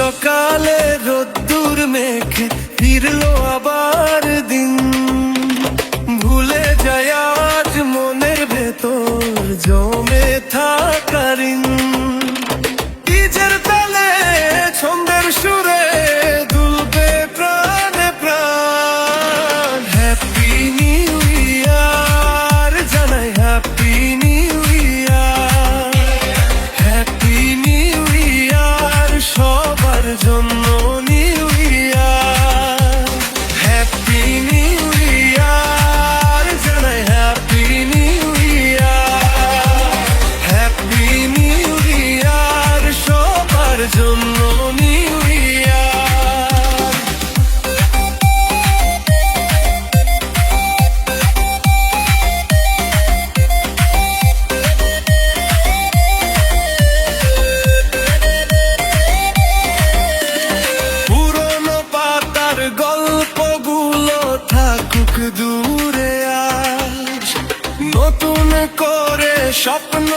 সকালে রোদ্দুর মেঘ ফিরলো আবার। জন্য new year happy new year জানাই হ্যাপি নিউ ইয়ার হ্যাপি থাকুক দূরে আজ। নতুন করে স্বপ্ন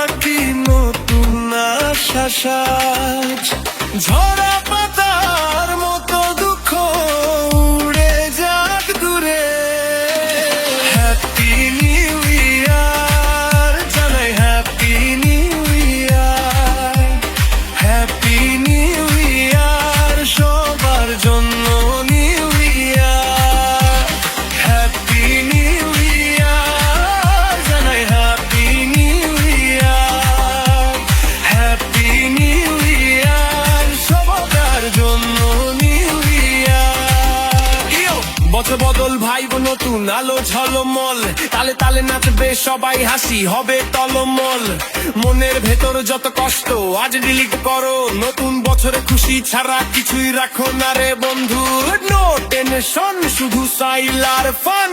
আঁকি নতুন আশা সাজ। ঝরা নতুন আলো ঝলমল। তালে তালে নাচবে সবাই, হাসি হবে তলমল মনের ভেতর যত কষ্ট, আজ ডিলিট করো। নতুন বছরে খুশি ছাড়া কিছুই রাখো না রে বন্ধু। নো টেনশন শুধু সাইলার ফান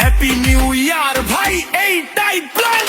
হ্যাপি নিউ ইয়ার ভাই, এইটাই প্ল্যান